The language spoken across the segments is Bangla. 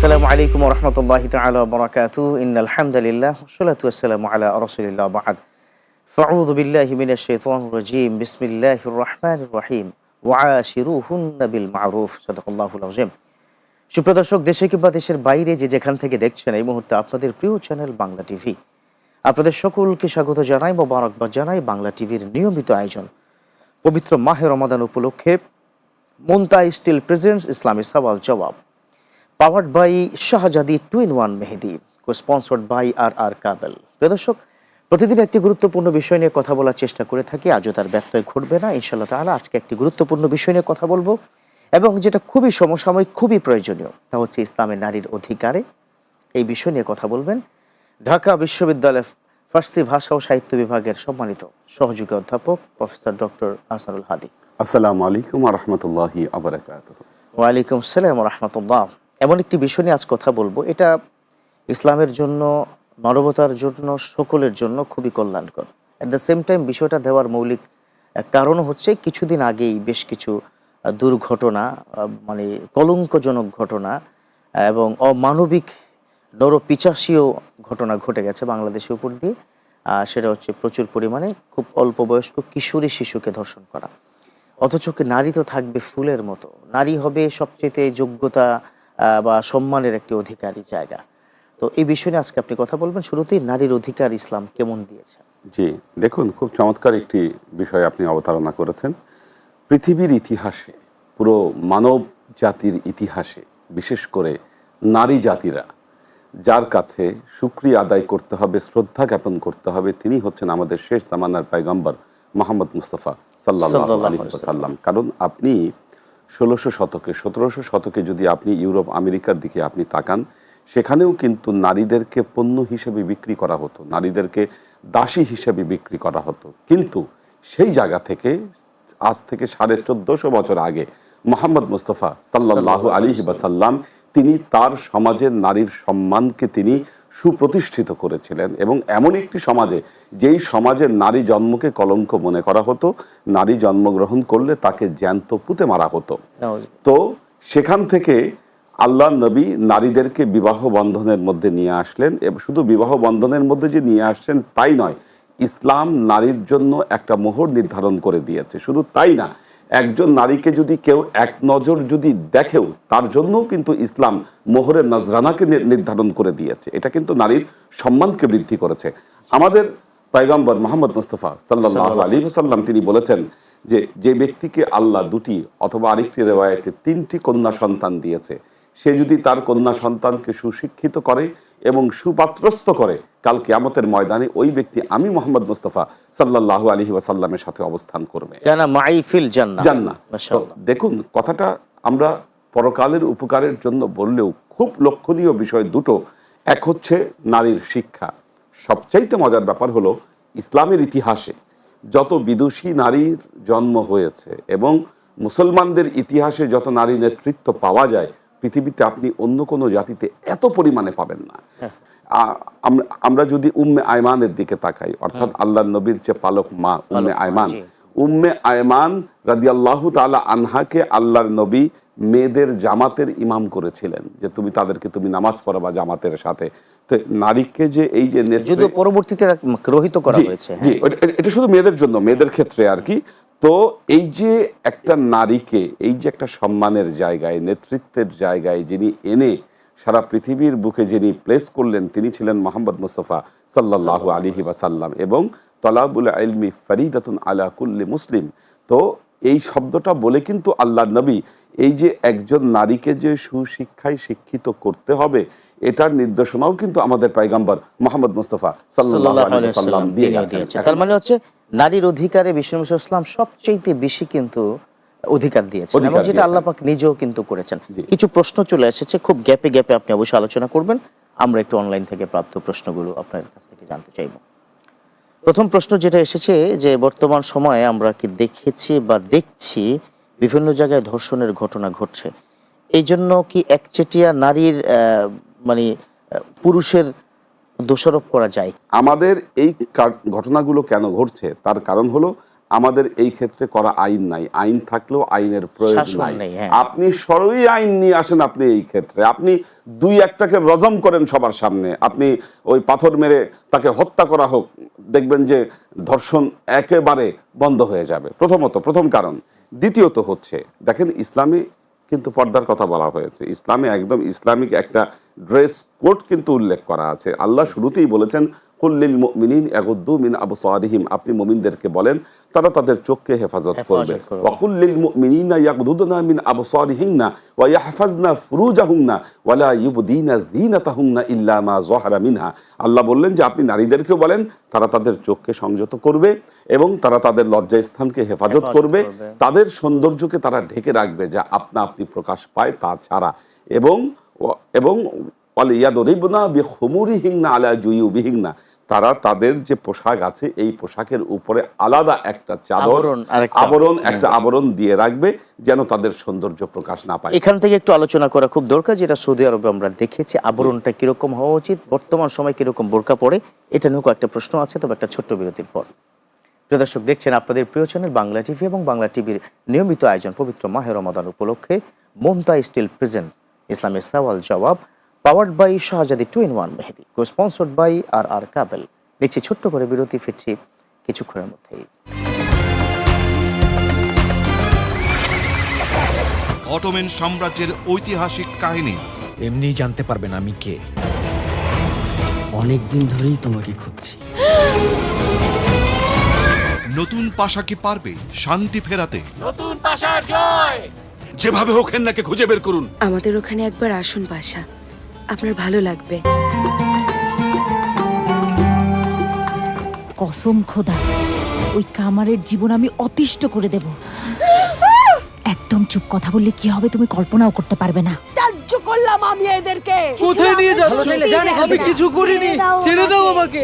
আসসালামু আলাইকুম রহমতুল্লাহ তালা বরাকাত ইন আলহামদুলিল্লাহ সালাতু আসসালামু আলা রসুলিল্লাহ বাদ فأعوذ بالله من الشيطان الرجيم بسم الله الرحمن الرحيم وعاشروهن بالمعروف صدق الله العظيم সুপ্রদর্শক দেশে কিংবা দেশের বাইরে যে যেখান থেকে দেখছেন এই মুহূর্তে আপনাদের প্রিয় চ্যানেল বাংলা টিভি আপনাদের সকলকে স্বাগত জানাই মোবারকবাদ জানাই বাংলা টিভির নিয়মিত আয়োজন পবিত্র মাহে রমাদান উপলক্ষে মুন্তা স্টিল প্রেজেন্টস ইসলামী সওয়াল জবাব powered by Shahzadi two in one Mehedi cosponsored by R R Kabel প্রিয় দর্শক প্রতিদিন একটি গুরুত্বপূর্ণ বিষয় নিয়ে কথা বলার চেষ্টা করে থাকি। আজও তার ব্যত্যয় ঘটবে না। ইনশাল্লাহ তাহলে আজকে একটি গুরুত্বপূর্ণ বিষয় নিয়ে কথা বলব এবং যেটা খুবই সমসাময়িক খুবই প্রয়োজনীয় তা হচ্ছে ইসলামের নারীর অধিকারে এই বিষয় নিয়ে কথা বলবেন ঢাকা বিশ্ববিদ্যালয়ের ফার্সি ভাষা ও সাহিত্য বিভাগের সম্মানিত সহযোগী অধ্যাপক প্রফেসর ডক্টর আহসানুল হাদি। আসসালামু আলাইকুম রহমতুল্লাহি আবরাকাত ওয়ালাইকুম সালাম রহমতুল্লাহ। এমন একটি বিষয় নিয়ে আজ কথা বলব। এটা ইসলামের জন্য, মানবতার জন্য, সকলের জন্য খুবই কল্যাণকর। অ্যাট দ্য সেম টাইম বিষয়টা দেওয়ার মৌলিক কারণ হচ্ছে কিছুদিন আগেই বেশ কিছু দুর্ঘটনা মানে কলঙ্কজনক ঘটনা এবং অমানবিক নরপিচাসীয় ঘটনা ঘটে গেছে বাংলাদেশের উপর দিয়ে। সেটা হচ্ছে প্রচুর পরিমাণে খুব অল্প বয়স্ক কিশোরী শিশুকে ধর্ষণ করা। অথচ নারী তো থাকবে ফুলের মতো। নারী হবে সবচেয়ে যোগ্যতা বা সম্মানের একটি অধিকারী জায়গা। তো এই বিষয়ে নিয়ে আজকে আপনি কথা বলবেন। শুরুতেই নারীর অধিকার ইসলাম কেমন দিয়েছে? জি দেখুন খুব চমৎকার একটি বিষয় আপনি অবতারণা করেছেন। পৃথিবীর ইতিহাসে পুরো মানব জাতির ইতিহাসে বিশেষ করে নারী জাতিরা যার কাছে সুক্রিয়া আদায় করতে হবে শ্রদ্ধা জ্ঞাপন করতে হবে তিনি হচ্ছেন আমাদের শেষ জামানার পায়গম্বর মোহাম্মদ মুস্তফা সাল্লাহ আলী সাল্লাম কারণ আপনি ষোলোশো শতকে, সতেরোশো শতকে যদি আপনি ইউরোপ, আমেরিকার দিকে আপনি তাকান, সেখানেও কিন্তু নারীদেরকে পণ্য হিসেবে বিক্রি করা হতো, নারীদেরকে দাসী হিসেবে বিক্রি করা হতো। কিন্তু সেই জায়গা থেকে, আজ থেকে সাড়ে চোদ্দশো বছর আগে, মোহাম্মদ মুস্তফা সাল্লাহ আলী সাল্লাম তিনি তার সমাজের নারীর সম্মানকে তিনি সুপ্রতিষ্ঠিত করেছিলেন এবং এমন একটি সমাজে যেই সমাজে নারী জন্মকে কলঙ্ক মনে করা হতো নারী জন্মগ্রহণ করলে তাকে জ্যান্ত পুঁতে মারা হতো। তো সেখান থেকে আল্লাহ নবী নারীদেরকে বিবাহ বন্ধনের মধ্যে নিয়ে আসলেন এবং শুধু বিবাহ বন্ধনের মধ্যে যে নিয়ে আসছেন তাই নয় ইসলাম নারীর জন্য একটা মোহর নির্ধারণ করে দিয়েছে। শুধু তাই না একজন নারীকে যদি কেউ এক নজর যদি দেখেও তার জন্যও কিন্তু ইসলাম মোহরের নজরানাকে নির্ধারণ করে দিয়েছে। এটা কিন্তু নারীর সম্মানকে বৃদ্ধি করেছে। আমাদের পয়গম্বর মোহাম্মদ মুস্তফা সাল্লাহ আলী সাল্লাম তিনি বলেছেন যে যে ব্যক্তিকে আল্লাহ দুটি অথবা আরেকটি রেওয়ায়তে তিনটি কন্যা সন্তান দিয়েছে সে যদি তার কন্যা সন্তানকে সুশিক্ষিত করে এবং সুপাত্রস্ত করে। কাল কিয়ামতের ময়দানে ওই ব্যক্তি আমি মোহাম্মদ মুস্তফা সাল্লাহ আলহি ওয়াসাল্লামের সাথে অবস্থান করবে। জান্না দেখুন কথাটা আমরা পরকালের উপকারের জন্য বললেও খুব লক্ষণীয় বিষয় দুটো। এক হচ্ছে নারীর শিক্ষা। সবচাইতে মজার ব্যাপার হলো ইসলামের ইতিহাসে যত বিদুষী নারীর জন্ম হয়েছে এবং মুসলমানদের ইতিহাসে যত নারী নেতৃত্ব পাওয়া যায় পৃথিবীতে আপনি অন্য কোনো জাতিতে এত পরিমাণে পাবেন না। আমরা- আমরা যদি উম্মে আয়মানের দিকে তাকাই অর্থাৎ আল্লাহ নবীর যে পালক মা উম্মে আয়মান উম্মে আয়মান রাদিয়াল্লাহু তাআলা আনহাকে আল্লাহর নবী মেয়েদের জামাতের ইমাম করেছিলেন যে তুমি তাদেরকে তুমি নামাজ পড়াবা জামাতের সাথে। তো নারীকে যে এই যে যদিও পরবর্তীতে রহিত করা হয়েছে জি এটা- এটা শুধু মেয়েদের জন্য মেয়েদের ক্ষেত্রে আর কি। তো এই যে একটা নারীকে এই যে একটা সম্মানের জায়গায় নেতৃত্বের জায়গায় যিনি এনে সারা পৃথিবীর বুকে যিনি প্লেস করলেন তিনি ছিলেন মোহাম্মদ মুস্তফা সাল্লাহ আলিহি ওয়াসাল্লাম এবং তলাবুল আলমি ফরিদাতুন আলা কুল্লি মুসলিম তো এই শব্দটা বলে কিন্তু আল্লাহ নবী এই যে একজন নারীকে যে সুশিক্ষায় শিক্ষিত করতে হবে এটার নির্দেশনাও কিন্তু আমাদের পাইগাম্বর মোহাম্মদ মুস্তফা সাল্লাহ ওয়াসাল্লাম দিয়ে গেছেন। তার মানে হচ্ছে নারীর অধিকারে বিষ্ণু ইসলাম সবচেয়ে বেশি কিন্তু অধিকার দিয়েছেন। এবং যেটা। আল্লাহ নিজেও কিন্তু করেছেন। কিছু প্রশ্ন চলে এসেছে খুব গ্যাপে গ্যাপে আপনি অবশ্যই আলোচনা করবেন। আমরা একটু অনলাইন থেকে প্রাপ্ত প্রশ্নগুলো আপনার কাছ থেকে জানতে চাইব। প্রথম প্রশ্ন যেটা এসেছে যে বর্তমান সময়ে আমরা কি দেখেছি বা দেখছি বিভিন্ন জায়গায় ধর্ষণের ঘটনা ঘটছে। এই জন্য কি একচেটিয়া নারীর মানে পুরুষের দোষারোপ করা যায়। আমাদের এই ঘটনাগুলো কেন ঘটছে? তার কারণ হলো আমাদের এই ক্ষেত্রে করা আইন নাই। আইন থাকলেও আইনের প্রয়োগ শাসন নাই হ্যাঁ। আপনি সরই আইন নিয়ে আসেন আপনি এই ক্ষেত্রে। আপনি দুই একটাকে রজম করেন সবার সামনে। আপনি ওই পাথর মেরে তাকে হত্যা করা হোক দেখবেন যে ধর্ষণ একেবারে বন্ধ হয়ে যাবে। প্রথমত প্রথম কারণ। দ্বিতীয়ত হচ্ছে দেখেন ইসলামে কিন্তু পর্দার কথা বলা হয়েছে। ইসলামে একদম ইসলামিক একটা ড্রেস কোড কিন্তু উল্লেখ করা আছে। আল্লাহ শুরুতেই বলেছেন কুল্লিল মিনিন এগুদ্দু মিন আবু আবসারিহিম। আপনি মোমিনদেরকে বলেন তারা তাদের চোখকে হেফাজত করবে। মুমিনিনা মিন ওয়া ইয়াহফাজনা ওয়া লা ইউবদিনা ইল্লা মা যাহারা মিনহা। আল্লাহ বললেন যে আপনি নারীদেরকে বলেন তারা তাদের চোখকে সংযত করবে এবং তারা তাদের লজ্জাস্থানকে হেফাজত করবে। তাদের সৌন্দর্যকে তারা ঢেকে রাখবে যা আপনা আপনি প্রকাশ পায় তা ছাড়া। এবং এবং ওয়ালিয়াদরিবনা আলা তারা তাদের যে পোশাক আছে এই পোশাকের উপরে আলাদা একটা চাদর আবরণ, একটা আবরণ দিয়ে রাখবে যেন তাদের সৌন্দর্য প্রকাশ না পায়। এখান থেকে একটু আলোচনা করা খুব দরকার যেটা সৌদি আরবে আমরা দেখেছি। আবরণটা কীরকম হওয়া উচিত বর্তমান সময় কীরকম বোরকা পড়ে এটা নিয়েও একটা প্রশ্ন আছে তবে একটা ছোট্ট বিরতির পর। প্রিয় দর্শক দেখছেন আপনাদের প্রিয় চ্যানেল বাংলা টিভি এবং বাংলা টিভির নিয়মিত আয়োজন পবিত্র মাহের রমাদান উপলক্ষে মমতা স্টিল প্রেজেন্ট। ইসলামের সওয়াল জবাব powered by Shahzadi two in one Mehedi cosponsored by R R Kabel নিচে ছোট্ট করে বিরতি ফিরছি কিছুক্ষণের মধ্যেই। অটোমেন সাম্রাজ্যের ঐতিহাসিক কাহিনী। এমনিই জানতে পারবেন আমি কে। অনেক দিন ধরেই তোমাকে খুঁজছি। নতুন পাশা কি পারবে শান্তি ফেরাতে? নতুন পাশার জয়! যেভাবে হোক হেন্নাকে খুঁজে বের করুন। আমাদের ওখানে একবার আসুন বাসা আপনার ভালো লাগবে। কসম খোদা ওই কামারের জীবন আমি অতিষ্ঠ করে দেব। একদম চুপ কথা বললে কি হবে তুমি কল্পনাও করতে পারবে না। ত্যায্য করলাম আমি এদেরকে। কোথায় নিয়ে যাচ্ছ? আমি কিছু করিনি। ছেড়ে দাও আমাকে।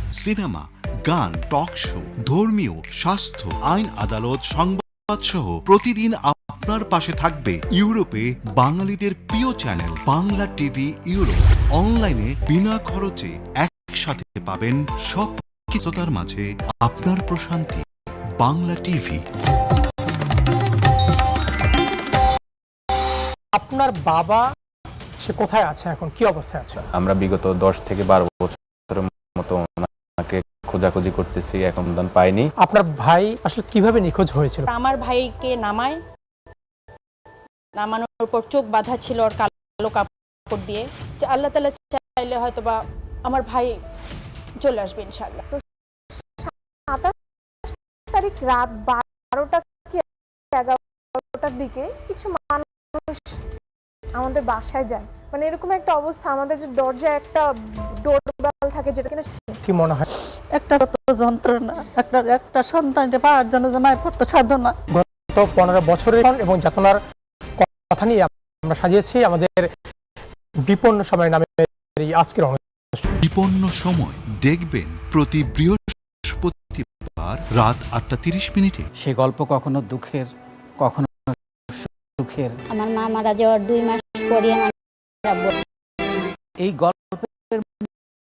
সিনেমা গান টক শো ধর্মীয় স্বাস্থ্য আইন আদালত সংবাদ সহ প্রতিদিন আপনার পাশে থাকবে ইউরোপে বাঙালিদের প্রিয় চ্যানেল বাংলা টিভি ইউরোপ। অনলাইনে বিনা খরচে একসাথে পাবেন সব কিছুতার মাঝে আপনার প্রশান্তি। বাংলা টিভি। আপনার বাবা সে কোথায় আছে এখন? কি অবস্থায় আছে? আমরা বিগত দশ থেকে বারো বছরের মতো ওনাকে খোঁজাখুঁজি করতেছি এখন দান পাইনি। আপনার ভাই আসলে কীভাবে নিখোঁজ হয়েছিল? আমার ভাইকে নামায়। নামানোর পর চোখ বাঁধা ছিল ওর কালো কাপড় দিয়ে। যে আল্লাহ তালা চাইলে হয়তো বা আমার ভাই চলে আসবে ইনশাল্লাহ সাতাশ তারিখ রাত বারোটা কি এগারোটার দিকে কিছু মানুষ আমাদের বাসায় যায়। মানে এরকম একটা অবস্থা আমাদের যে দরজায় একটা ডোরবেল থাকে যেটা কিনা কি মনে হয়? একটা যন্ত্রণা একটা একটা সন্তানকে পাওয়ার জন্য যে মায়ের কত সাধনা। গত পনেরো বছরের এবং যাতনার কথা নিয়ে আমরা সাজিয়েছি আমাদের বিপন্ন সময়ের নামে এই আজকের অনুষ্ঠান। বিপন্ন সময় দেখবেন প্রতি বৃহস্পতিবার রাত আটটা তিরিশ মিনিটে। সে গল্প কখনো দুঃখের কখনো সুখের। আমার মা মারা যাওয়ার দুই মাস পরে আমার এই গল্পের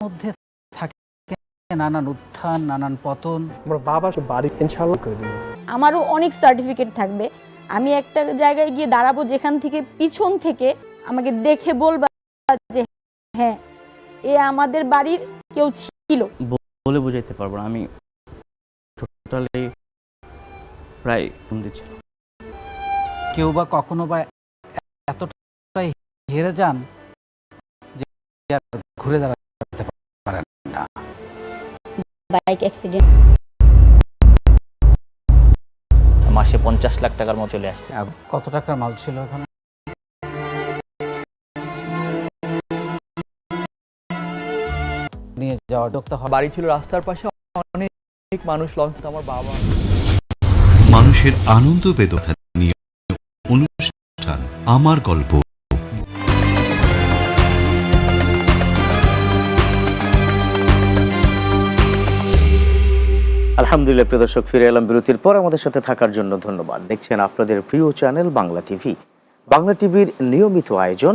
মধ্যে থাকে নানান উত্থান নানান পতন। আমার বাবা বাড়ি ইনশাল্লাহ করে দেবো। আমারও অনেক সার্টিফিকেট থাকবে। আমি একটা জায়গায় গিয়ে দাঁড়াবো যেখান থেকে পিছন থেকে আমাকে দেখে বলবা যে হ্যাঁ এ আমাদের বাড়ির কেউ ছিল। বলে বোঝাইতে পারব না। আমি টোটালি প্রায় ঘুম দিচ্ছিল কেউ বা কখনো বা এতটাই হেরে যান যে ঘুরে দাঁড়াতে পারেন না। বাইক অ্যাক্সিডেন্ট মাসে পঞ্চাশ লাখ টাকার মতো চলে আসছে। কত টাকার মাল ছিল ওখানে? নিয়ে যাওয়ার ডক্টর বাড়ি ছিল রাস্তার পাশে অনেক মানুষ লঞ্চ আমার বাবা। মানুষের আনন্দ বেদনা নিয়ে অনুষ্ঠান আমার গল্প। আলহামদুলিল্লাহ, প্রিয় দর্শক, ফিরে এলাম বিরতির পর। আমাদের সাথে থাকার জন্য ধন্যবাদ। দেখছেন আপনাদের প্রিয় চ্যানেল বাংলা টিভি। বাংলা টিভির নিয়মিত আয়োজন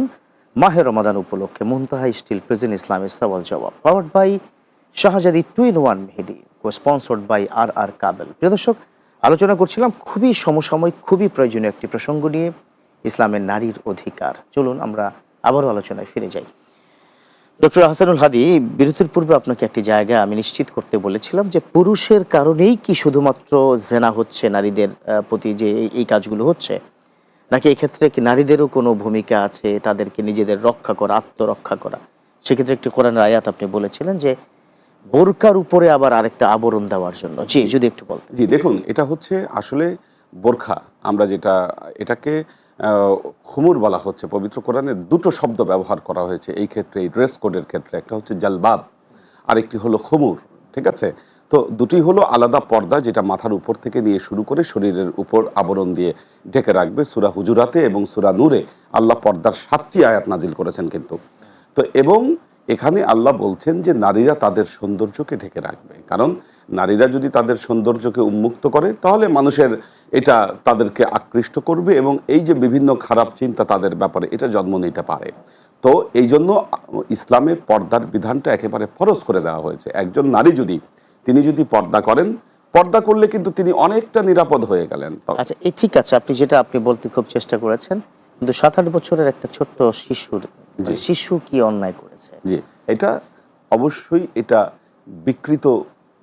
মাহে রমাদান উপলক্ষে মুনতাহা স্টিল প্রেজেন্ট ইসলামের সওয়াল জবাব powered by Shahzadi two in one Mehedi sponsored by R R Kabel. প্রিয় দর্শক, আলোচনা করছিলাম খুবই সমসাময়িক, খুবই প্রয়োজনীয় একটি প্রসঙ্গ নিয়ে, ইসলামের নারীর অধিকার। চলুন আমরা আবারও আলোচনায় ফিরে যাই। ডক্টর হাসানুল হাদি বিরতির পূর্বে আপনাকে একটি জায়গা আমি নিশ্চিত করতে বলেছিলাম যে পুরুষের কারণেই কি শুধুমাত্র জেনা হচ্ছে নারীদের প্রতি যে এই- কাজগুলো হচ্ছে? নাকি এক্ষেত্রে কি নারীদেরও কোনো ভূমিকা আছে তাদেরকে নিজেদের রক্ষা করা আত্মরক্ষা করা? সেক্ষেত্রে একটি কোরআনের আয়াত আপনি বলেছিলেন যে বোরকার উপরে আবার আরেকটা আবরণ দেওয়ার জন্য। জি। যদি একটু বলতেন। জি দেখুন এটা হচ্ছে আসলে বোরখা। আমরা যেটা এটাকে খুমুর বলা হচ্ছে। পবিত্র কোরআনে দুটো শব্দ ব্যবহার করা হয়েছে। এই ক্ষেত্রে এই ড্রেস কোডের ক্ষেত্রে। একটা হচ্ছে জালবাব আরেকটি হলো খুমুর ঠিক আছে? তো দুটি হলো আলাদা পর্দা যেটা মাথার উপর থেকে নিয়ে শুরু করে শরীরের উপর আবরণ দিয়ে ঢেকে রাখবে। সুরা হুজুরাতে এবং সুরা নূরে আল্লাহ পর্দার সাতটি আয়াত নাজিল করেছেন কিন্তু। তো এবং এখানে আল্লাহ বলছেন যে নারীরা তাদের সৌন্দর্যকে ঢেকে রাখবে। কারণ নারীরা যদি তাদের সৌন্দর্যকে উন্মুক্ত করে, তাহলে মানুষের এটা তাদেরকে আকৃষ্ট করবে এবং এই যে বিভিন্ন খারাপ চিন্তা তাদের ব্যাপারে এটা জন্ম নিতে পারে। তো এই জন্য ইসলামে পর্দার বিধানটা একেবারে ফরজ করে দেওয়া হয়েছে। একজন নারী যদি তিনি যদি পর্দা করেন পর্দা করলে কিন্তু তিনি অনেকটা নিরাপদ হয়ে গেলেন। আচ্ছা এই ঠিক আছে আপনি যেটা আপনি বলতে খুব চেষ্টা করেছেন কিন্তু সাত আট বছরের একটা ছোট্ট শিশুর মানে শিশু কি অন্যায় করেছে? জি এটা অবশ্যই এটা বিকৃত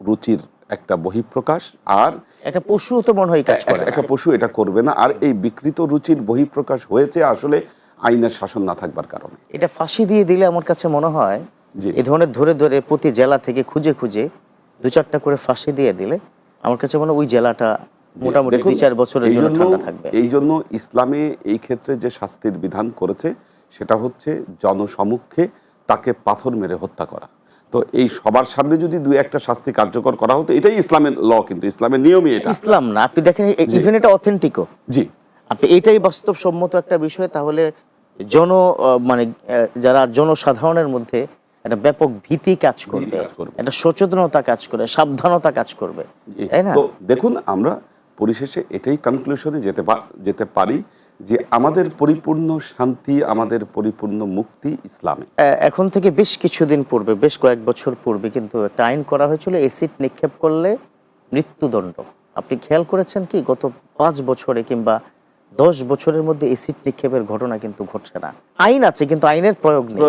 রুচির একটা বহিঃপ্রকাশ আর একটা পশু তো মনে হয় কাজ করে। একটা পশু এটা করবে না। আর এই বিকৃত রুচির বহিঃপ্রকাশ হয়েছে আসলে আইনের শাসন না থাকবার কারণে। এটা ফাঁসি দিয়ে দিলে আমার কাছে মনে হয় জি। এই ধরনের ধরে ধরে প্রতি জেলা থেকে খুঁজে খুঁজে দু চারটা করে ফাঁসি দিয়ে দিলে আমার কাছে মনে হয় ওই জেলাটা মোটামুটি দুই চার বছরের জন্য- ঠান্ডা থাকবে। এই জন্য ইসলামে এই ক্ষেত্রে যে শাস্তির বিধান করেছে সেটা হচ্ছে জনসমক্ষে তাকে পাথর মেরে হত্যা করা। তো এই সবার সামনে যদি দুই একটা শাস্তি কার্যকর করা হতো এটাই ইসলামের ল কিন্তু ইসলামের নিয়মই এটা। ইসলাম না আপনি দেখেন ইভেন এটা অথেন্টিকও জি। আপনি এটাই বাস্তবসম্মত একটা বিষয় তাহলে জন মানে যারা জনসাধারণের মধ্যে একটা ব্যাপক ভীতি কাজ করবে একটা সচেতনতা কাজ করবে সাবধানতা কাজ করবে তাই না? দেখুন আমরা পরিশেষে এটাই কনক্লুশনে যেতে যেতে পারি। যে আমাদের পরিপূর্ণ শান্তি আমাদের পরিপূর্ণ মুক্তি ইসলামে। এখন থেকে বেশ কিছুদিন পূর্বে বেশ কয়েক বছর পূর্বে কিন্তু একটা আইন করা হয়েছিল এসিড নিক্ষেপ করলে মৃত্যুদণ্ড। আপনি খেয়াল করেছেন কি গত পাঁচ বছরে কিংবা দশ বছরের মধ্যে এসিড নিক্ষেপের ঘটনা কিন্তু ঘটছে না? আইন আছে কিন্তু আইনের প্রয়োগ নেই।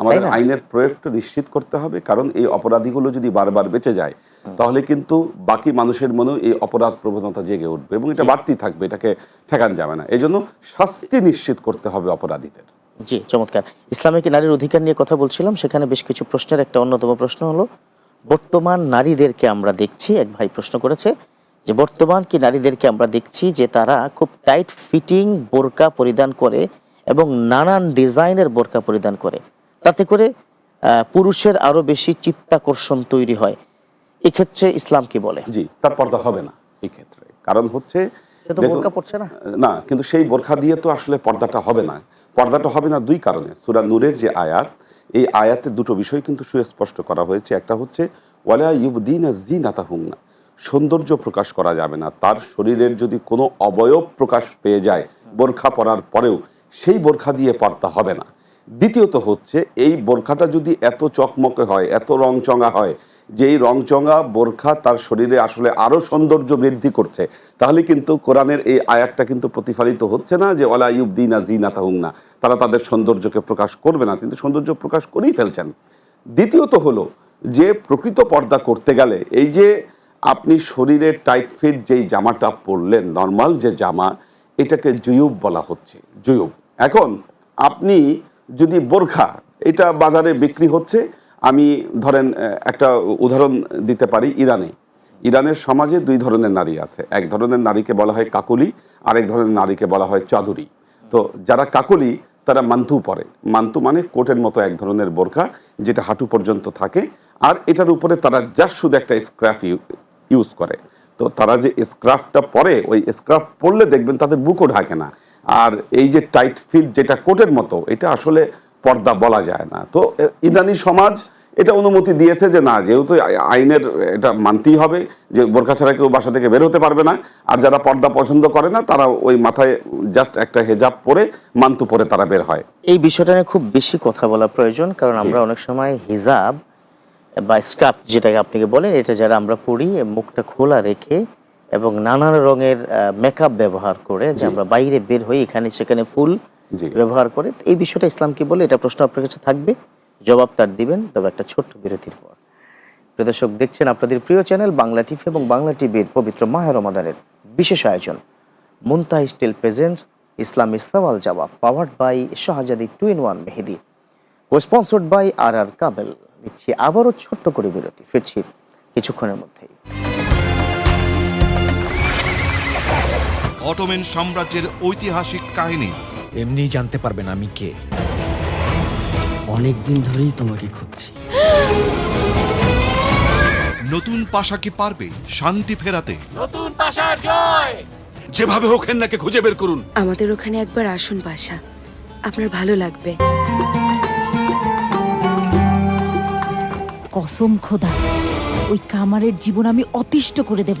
আমাদের? আইনের প্রয়োগটা নিশ্চিত করতে হবে কারণ এই অপরাধীগুলো যদি বারবার বেঁচে যায় তাহলে কিন্তু বাকি মানুষের মনেও এই অপরাধ প্রবণতা জেগে উঠবে এবং এটা বাড়তি থাকবে এটাকে ঠেকান যাবে না। এই জন্য শাস্তি নিশ্চিত করতে হবে অপরাধীদের। জি চমৎকার। ইসলামে কি নারীর অধিকার নিয়ে কথা বলছিলাম সেখানে বেশ কিছু প্রশ্নের একটা অন্যতম প্রশ্ন হলো বর্তমান নারীদেরকে আমরা দেখছি এক ভাই প্রশ্ন করেছে যে বর্তমান কি নারীদেরকে আমরা দেখছি যে তারা খুব টাইট ফিটিং বোরকা পরিধান করে এবং নানান ডিজাইনের বোরকা পরিধান করে। তাতে করে পুরুষের আরও বেশি চিত্তাকর্ষণ তৈরি হয়। এক্ষেত্রে ইসলাম কি বলে? জি তার পর্দা হবে না এই ক্ষেত্রে কারণ হচ্ছে বোরকা পড়ছে না। না কিন্তু সেই বোরখা দিয়ে তো আসলে পর্দাটা হবে না। পর্দাটা হবে না দুই কারণে সুরা নূরের যে আয়াত এই আয়াতে দুটো বিষয় কিন্তু সুস্পষ্ট করা হয়েছে। একটা হচ্ছে ওয়ালা ইউবদিনা জিনাতাহুন্না সৌন্দর্য প্রকাশ করা যাবে না। তার শরীরের যদি কোনো অবয়ব প্রকাশ পেয়ে যায় বোরখা পরার পরেও সেই বোরখা দিয়ে পর্দা হবে না। দ্বিতীয়ত হচ্ছে এই বোরখাটা যদি এত চকমকে হয় এত রংচঙা হয় যে এই রংচঙা বোরখা তার শরীরে আসলে আরও সৌন্দর্য বৃদ্ধি করছে, তাহলে কিন্তু কোরআনের এই আয়াতটা কিন্তু প্রতিফলিত হচ্ছে না যে ওলা ইউবদিনা জিনা তাহুংনা তারা তাদের সৌন্দর্যকে প্রকাশ করবে না, কিন্তু সৌন্দর্য প্রকাশ করেই ফেলছেন। দ্বিতীয়ত হলো যে, প্রকৃত পর্দা করতে গেলে এই যে, আপনি শরীরে টাইট ফিট যেই জামাটা পরলেন নর্মাল যে জামা, এটাকে জুয়ুব বলা হচ্ছে, জুয়ুব। এখন আপনি যদি বোরখা, এটা বাজারে বিক্রি হচ্ছে আমি ধরেন একটা উদাহরণ দিতে পারি ইরানে। ইরানের সমাজে দুই ধরনের নারী আছে। এক ধরনের নারীকে বলা হয় কাকুলি, আরেক ধরনের নারীকে বলা হয় চাদুরি। তো যারা কাকুলি, তারা মান্তু পরে। মান্তু মানে কোটের মতো এক ধরনের বোরখা, যেটা হাঁটু পর্যন্ত থাকে। আর এটার উপরে তারা জাস্ট শুধু একটা স্ক্রাফ ইউজ করে। তো তারা যে স্ক্রাফটা পরে, ওই স্ক্রাফ পরলে দেখবেন তাদের বুকও ঢাকে না। আর এই যে টাইট ফিট, যেটা কোটের মতো, এটা আসলে পর্দা বলা যায় না। তো ইরানি সমাজ এটা অনুমতি দিয়েছে যে না যেহেতু আইনের এটা মানতেই হবে যে বোরখা ছাড়া কেউ বাসা থেকে বের হতে পারবে না আর যারা পর্দা পছন্দ করে না তারা ওই মাথায় জাস্ট একটা হেজাব পরে মান্তু পরে তারা বের হয়। এই বিষয়টা নিয়ে খুব বেশি কথা বলা প্রয়োজন কারণ আমরা অনেক সময় হিজাব বা স্কার্ফ যেটাকে আপনাকে বলেন এটা যারা আমরা পড়ি মুখটা খোলা রেখে এবং নানান রঙের মেকআপ ব্যবহার করে যে আমরা বাইরে বের হই এখানে সেখানে ফুল। ব্যবহার করে। এই বিষয়টা ইসলাম কি বলে এটা প্রশ্ন আপনার কাছে থাকবে। জবাব তার দিবেন তবে একটা ছোট্ট বিরতির পর। প্রিয় দর্শক দেখছেন আপনাদের প্রিয় চ্যানেল বাংলা টিভি এবং বাংলা টিভির পবিত্র মাহের রমাদানের বিশেষ আয়োজন। মুনতাহ স্টিল প্রেজেন্ট ইসলাম সওয়াল জবাব powered by Shahzadi two in one Mehedi. O sponsored by R R Kabel. নিচ্ছি আবারও ছোট্ট করে বিরতি। ফিরছি কিছুক্ষণের মধ্যেই। অটোমেন সাম্রাজ্যের ঐতিহাসিক কাহিনী এমনি জানতে পারবেন আমি কে। অনেক দিন ধরেই তোমাকে খুঁজছি। নতুন পাশা কি পারবে? শান্তি ফেরাতে। নতুন পাশার জয়! যেভাবে হোক হেন্নাকে খুঁজে বের করুন। আমাদের ওখানে একবার আসুন বাসা আপনার ভালো লাগবে। কসম খোদা ওই কামারের জীবন আমি অতিষ্ঠ করে দেব।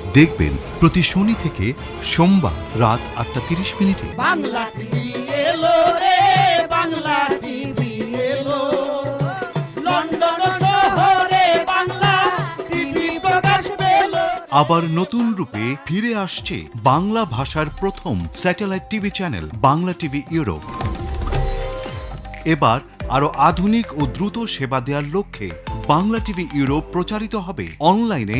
দেখবেন প্রতি শনি থেকে সোমবার রাত আটটা তিরিশ মিনিটে। আবার নতুন রূপে ফিরে আসছে বাংলা ভাষার প্রথম satellite TV channel Bangla TV Europe. এবার আরও আধুনিক ও দ্রুত সেবা দেওয়ার লক্ষ্যে বাংলা টিভি ইউরোপ প্রচারিত হবে অনলাইনে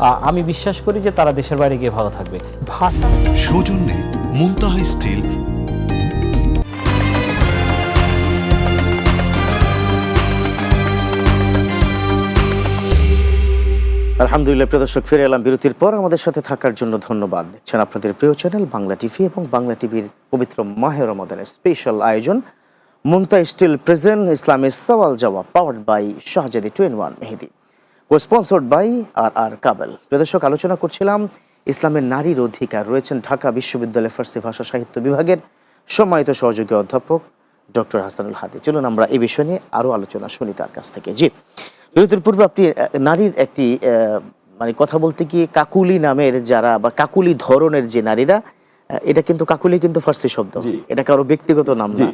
আমি বিশ্বাস করি যে তারা দেশের বাইরে গিয়ে ভালো থাকবে। ভাষা সৌজন্যে মুনতাহা স্টিল। আলহামদুলিল্লাহ প্রিয় দর্শক ফিরে এলাম বিরতির পর। আমাদের সাথে থাকার জন্য ধন্যবাদ দেখছেন আপনাদের প্রিয় চ্যানেল বাংলা টিভি এবং বাংলা টিভির পবিত্র মাহে রমাদানের স্পেশাল আয়োজন মুন্তা স্টিল প্রেজেন্ট ইসলামের সওয়াল জবাব powered by Shahzadi two one Mehedi. O sponsored by R R Kabel প্রিয় দর্শক আলোচনা করছিলাম ইসলামের নারীর অধিকার। রয়েছেন ঢাকা বিশ্ববিদ্যালয় ফার্সি ভাষা সাহিত্য বিভাগের সম্মানিত সহযোগী অধ্যাপক ডক্টর হাসানুল হাদি। চলুন আমরা এই বিষয় নিয়ে আরও আলোচনা শুনি তার কাছ থেকে। জি বিরতির পূর্বে আপনি নারীর একটি আহ, মানে কথা বলতে গিয়ে কাকুলি নামের যারা বা কাকুলি ধরনের যে নারীরা এটা কিন্তু কাকুলি কিন্তু ফার্সি শব্দ। এটা কারও ব্যক্তিগত নাম না।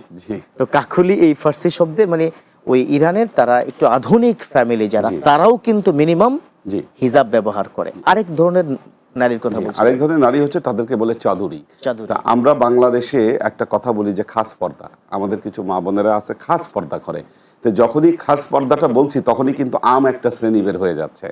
তো কাকুলি এই ফার্সি শব্দের মানে ওই ইরানের তারা একটু আধুনিক ফ্যামিলি যারা তারাও কিন্তু মিনিমাম জি। হিজাব ব্যবহার করে। আরেক ধরনের নারীর কথা বলছি। আরেক ধরনের নারী হচ্ছে তাদেরকে বলে চাদুরি। চাদুরি। তা আমরা বাংলাদেশে একটা কথা বলি যে খাস পর্দা। আমাদের কিছু মা বোনেরা আছে খাস পর্দা করে। তো যখনই খাস পর্দাটা বলছি তখনই কিন্তু আম একটা শ্রেণি বের হয়ে যাচ্ছে।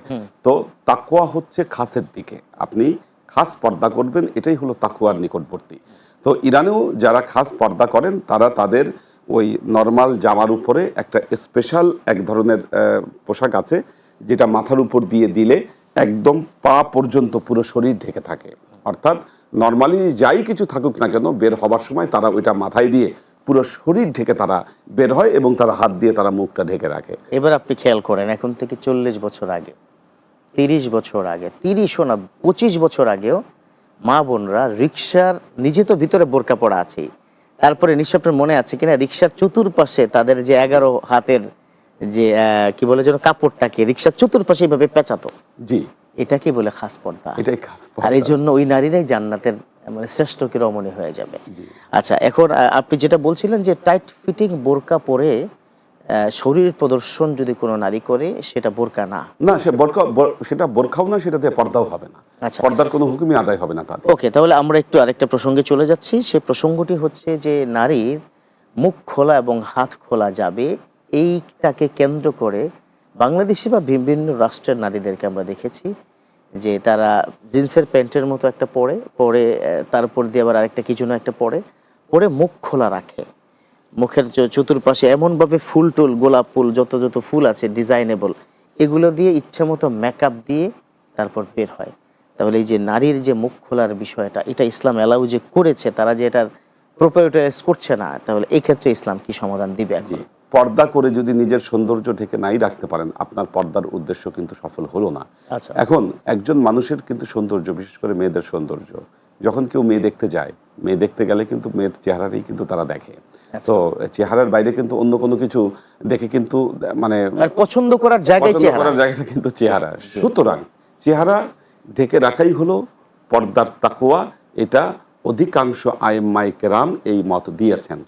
তো তাকুয়া হচ্ছে খাসের দিকে। আপনি খাস পর্দা করবেন এটাই হলো তাকুয়ার নিকটবর্তী। তো ইরানেও যারা খাস পর্দা করেন তারা তাদের ওই নর্মাল জামার উপরে একটা স্পেশাল এক ধরনের পোশাক আছে, যেটা মাথার উপর দিয়ে দিলে একদম পা পর্যন্ত পুরো শরীর ঢেকে থাকে। অর্থাৎ নর্মালি যাই কিছু থাকুক না কেন, বের হবার সময় তারা ওইটা মাথায় দিয়ে পুরো শরীর ঢেকে তারা বের হয় এবং তারা হাত দিয়ে তারা মুখটা ঢেকে রাখে। এবার আপনি খেয়াল করেন, এখন থেকে চল্লিশ বছর আগে, তিরিশ বছর আগে তিরিশও না, পঁচিশ বছর আগেও মা বোনরা রিক্সার নিজে তো ভিতরে বোরকা পড়া আছেই তারপরে নিশ্চয় আপনার মনে আছে কিনা রিক্সার চতুর্পাশে তাদের যে এগারো হাতের যে কি বলে যেন কাপড়টাকে রিক্সার চতুর্পাশে এইভাবে পেঁচাতো। জি। এটাকে বলে খাস পর্দা। এটাই খাস আর এই জন্য ওই নারীরাই জান্নাতের মানে শ্রেষ্ঠ কি রমণী হয়ে যাবে। আচ্ছা এখন আপনি যেটা বলছিলেন যে টাইট ফিটিং বোরকা পরে শরীর প্রদর্শন যদি কোনো নারী করে সেটা বোরকা না। না সে বোরকা সেটা বোরখাও না সেটাতে পর্দাও হবে না। আচ্ছা। পর্দার কোনো হুকুমই আদায় হবে না তাতে। ওকে তাহলে আমরা একটু আরেকটা প্রসঙ্গে চলে যাচ্ছি। সে প্রসঙ্গটি হচ্ছে যে নারীর মুখ খোলা এবং হাত খোলা যাবে এইটাকে কেন্দ্র করে বাংলাদেশি বা বিভিন্ন রাষ্ট্রের নারীদেরকে আমরা দেখেছি যে তারা জিন্সের প্যান্টের মতো একটা পরে পরে আহ, তার উপর দিয়ে আবার আরেকটা কিছু না একটা পরে পরে মুখ খোলা রাখে। মুখের চতুর্পাশে এমনভাবে ফুল টুল গোলাপ ফুল যত যত ফুল আছে ডিজাইনেবল এগুলো দিয়ে ইচ্ছা মতো মেকআপ দিয়ে তারপর বের হয়। তাহলে এই যে নারীর যে মুখ খোলার বিষয়টা এটা ইসলাম অ্যালাউ যে করেছে তারা যে এটার প্রোপারিটাইজ করছে না তাহলে এই ক্ষেত্রে ইসলাম কি সমাধান দিবে এখন? পর্দা করে যদি নিজের সৌন্দর্য ঢেকে নাই রাখতে পারেন আপনার পর্দার উদ্দেশ্য কিন্তু সফল হলো না। আচ্ছা। এখন একজন মানুষের কিন্তু সৌন্দর্য বিশেষ করে মেয়েদের সৌন্দর্য যখন কেউ মেয়ে দেখতে যায় মেয়ে দেখতে গেলে কিন্তু মেয়ের চেহারারই কিন্তু তারা দেখে। তো চেহারার বাইরে কিন্তু অন্য কোনো কিছু দেখে কিন্তু মানে পছন্দ করার জায়গায় পছন্দ করার জায়গাটা কিন্তু চেহারা। সুতরাং চেহারা ঢেকে রাখাই হলো পর্দার তাকুয়া এটা অধিকাংশ আইম্মাই কেরাম এই মত দিয়েছেন।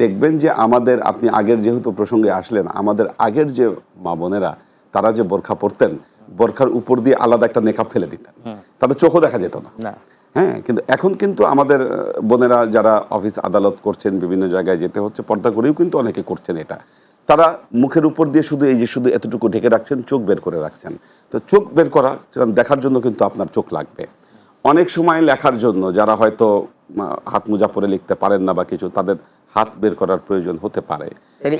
দেখবেন যে আমাদের আপনি আগের যেহেতু প্রসঙ্গে আসলেন আমাদের আগের যে মা বোনেরা তারা যে বোরখা পরতেন বোরখার উপর দিয়ে আলাদা একটা নেকাপ ফেলে দিতেন। তাদের চোখও দেখা যেত না। হ্যাঁ কিন্তু এখন কিন্তু আমাদের বোনেরা যারা অফিস আদালত করছেন বিভিন্ন জায়গায় যেতে হচ্ছে পর্দা করেও কিন্তু অনেকে করছেন এটা। তারা মুখের উপর দিয়ে শুধু এই যে শুধু এতটুকু ঢেকে রাখছেন চোখ বের করে রাখছেন। তো চোখ বের করা দেখার জন্য কিন্তু আপনার চোখ লাগবে। অনেক সময় লেখার জন্য যারা হয়তো হাত মোজা পরে লিখতে পারেন না বা কিছু তাদের হাত বের করার প্রয়োজন হতে পারে।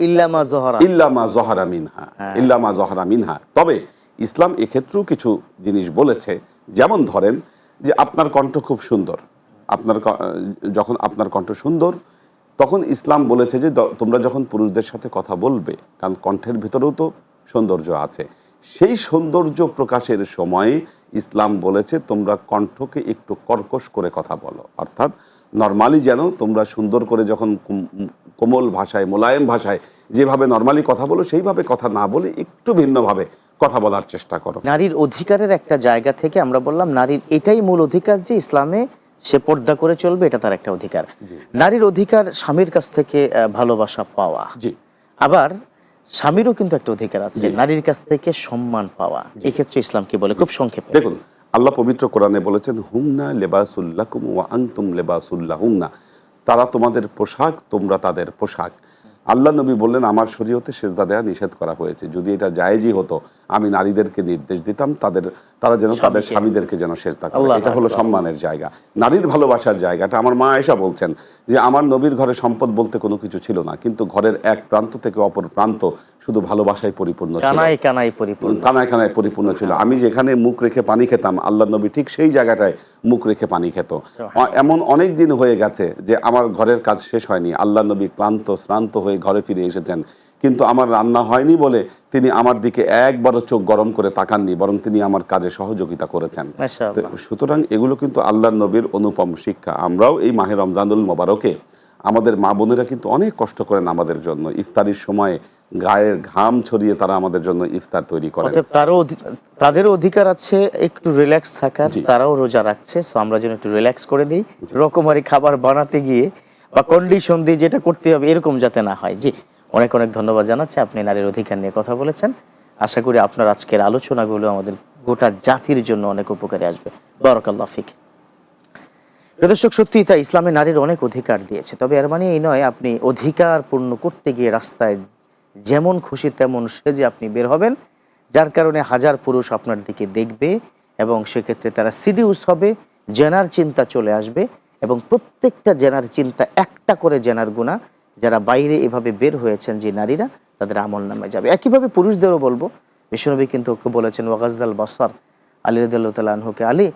ইল্লামা জহরা। ইল্লামা জহারা মিনহা। ইল্লামা জহারা মিনহা। তবে ইসলাম এক্ষেত্রেও কিছু জিনিস বলেছে। যেমন ধরেন যে আপনার কণ্ঠ খুব সুন্দর। আপনার যখন আপনার কণ্ঠ সুন্দর, তখন ইসলাম বলেছে যে তোমরা যখন পুরুষদের সাথে কথা বলবে, কারণ কণ্ঠের ভিতরেও তো সৌন্দর্য আছে, সেই সৌন্দর্য প্রকাশের সময়ে ইসলাম বলেছে, তোমরা কণ্ঠকে একটু কর্কশ করে কথা বলো। অর্থাৎ নর্মালি যেন তোমরা সুন্দর করে যখন কোমল ভাষায়, মোলায়েম ভাষায় যেভাবে নর্মালি কথা বলো সেইভাবে কথা না বলে একটু ভিন্নভাবে কথা বলার চেষ্টা করো। নারীর অধিকারের একটা জায়গা থেকে আমরা বললাম নারীর এটাই মূল অধিকার যে ইসলামে সে পর্দা করে চলবে এটা তার একটা অধিকার। নারীর অধিকার স্বামীর কাছ থেকে ভালোবাসা পাওয়া। জি। আবার স্বামীরও কিন্তু একটা অধিকার আছে নারীর কাছ থেকে সম্মান পাওয়া। এক্ষেত্রে ইসলাম কি বলে? খুব সংক্ষেপে। দেখুন আল্লাহ পবিত্র কোরআনে বলেছেন হুমনা লেবাসুল্লাকুম ওয়া আনতুম লেবাসুল্লাহ হুমনা তারা তোমাদের পোশাক তোমরা তাদের পোশাক। আল্লাহ নবী বললেন আমার শরীয়তে সেজদা দেওয়া নিষেধ করা হয়েছে। যদি এটা জায়েজই হতো আমি নারীদেরকে নির্দেশ দিতাম তাদের তারা যেন তাদের স্বামীদেরকে যেন সেজদা করে। এটা হলো সম্মানের জায়গা। নারীর ভালোবাসার জায়গাটা আমার মা এসা বলছেন যে আমার নবীর ঘরে সম্পদ বলতে কোনো কিছু ছিল না কিন্তু ঘরের এক প্রান্ত থেকে অপর প্রান্ত শুধু ভালোবাসায় পরিপূর্ণ কানায় কানায় পরিপূর্ণ। কানায় কানায় পরিপূর্ণ ছিল। আমি যেখানে মুখ রেখে পানি খেতাম আল্লাহ নবী ঠিক সেই জায়গাটায় মুখ রেখে পানি খেত। এমন অনেক দিন হয়ে গেছে যে আমার ঘরের কাজ শেষ হয়নি। আল্লাহ নবী ক্লান্ত শ্রান্ত হয়ে ঘরে ফিরে এসেছেন। কিন্তু আমার রান্না হয়নি বলে তিনি আমার দিকে একবারও চোখ গরম করে তাকাননি বরং তিনি আমার কাজে সহযোগিতা করেছেন। সুতরাং এগুলো কিন্তু আল্লাহ নবীর অনুপম শিক্ষা। আমরাও এই মাহে রমজানুল মোবারকে আমাদের মা বোনেরা কিন্তু অনেক কষ্ট করেন আমাদের জন্য। ইফতারির সময় গায়ের ঘাম ছড়িয়ে তারা আমাদের জন্য ইফতার তৈরি করে তারও তাদেরও অধিকার আছে একটু রিল্যাক্স থাকার তারাও রোজা রাখছে সো আমরা যেন একটু রিল্যাক্স করে দিই রকমারি খাবার বানাতে গিয়ে বা কন্ডিশন দিয়ে যেটা করতে হবে এরকম যাতে না হয়। জি। অনেক অনেক ধন্যবাদ জানাচ্ছি। আপনি নারীর অধিকার নিয়ে কথা বলেছেন। আশা করি আপনার আজকের আলোচনাগুলো আমাদের গোটা জাতির জন্য অনেক উপকারে আসবে। বারাকাল্লাহ ফিক। প্রিয় দর্শক সত্যি তাই, ইসলামে নারীর অনেক অধিকার দিয়েছে। তবে এর মানে এই নয়, আপনি অধিকার পূর্ণ করতে গিয়ে রাস্তায় যেমন খুশি তেমন সেজে আপনি বের হবেন। যার কারণে হাজার পুরুষ আপনার দিকে দেখবে এবং সেক্ষেত্রে তারা সিডিউস হবে, জেনার চিন্তা চলে আসবে এবং প্রত্যেকটা জেনার চিন্তা একটা করে জেনার গুণা যারা বাইরে এভাবে বের হয়েছেন যে নারীরা, তাদের আমল নামে যাবে। একইভাবে পুরুষদেরও বলব বিশ্বনবী কিন্তু ওকে বলেছেন ওয়াগাজদাল বাসার। আলী রদুল্লাহ তালহুকে আলী,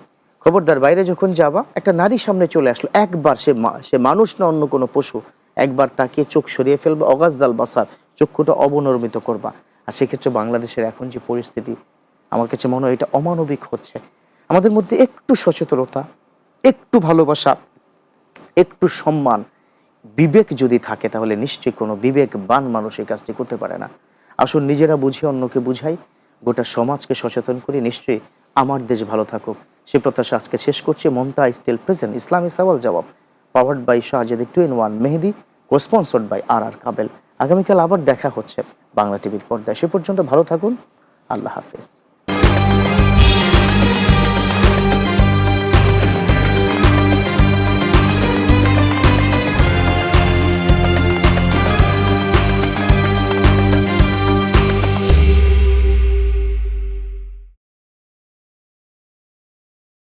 খবরদার, বাইরে যখন যাবা, একটা নারী সামনে চলে আসলো, একবার সে সে মানুষ না, অন্য কোনো পশু, একবার তাকে চোখ সরিয়ে ফেলবে অগাজদাল বাসার, চক্ষুটা অবনর্মিত করবা। আর সেক্ষেত্রে বাংলাদেশের এখন যে পরিস্থিতি, আমার কাছে মনে হয় এটা অমানবিক হচ্ছে। আমাদের মধ্যে একটু সচেতনতা, একটু ভালোবাসা, একটু সম্মান বিবেক যদি থাকে, তাহলে নিশ্চয়ই কোনো বিবেকবান মানুষ এই কাজটি করতে পারে না। আসুন নিজেরা বুঝি অন্যকে বুঝাই, গোটা সমাজকে সচেতন করি, নিশ্চয়ই আমার দেশ ভালো থাকুক। সে প্রত্যাশা আজকে শেষ করছি। মমতা স্টিল প্রেজেন্ট, ইসলামী সওয়াল জবাব powered by Shahzadi two in one Mehedi cosponsored by R R Kabel. আগামীকাল আবার দেখা হচ্ছে বাংলা টিভির পর্দায়। সে পর্যন্ত ভালো থাকুন। আল্লাহ হাফিজ।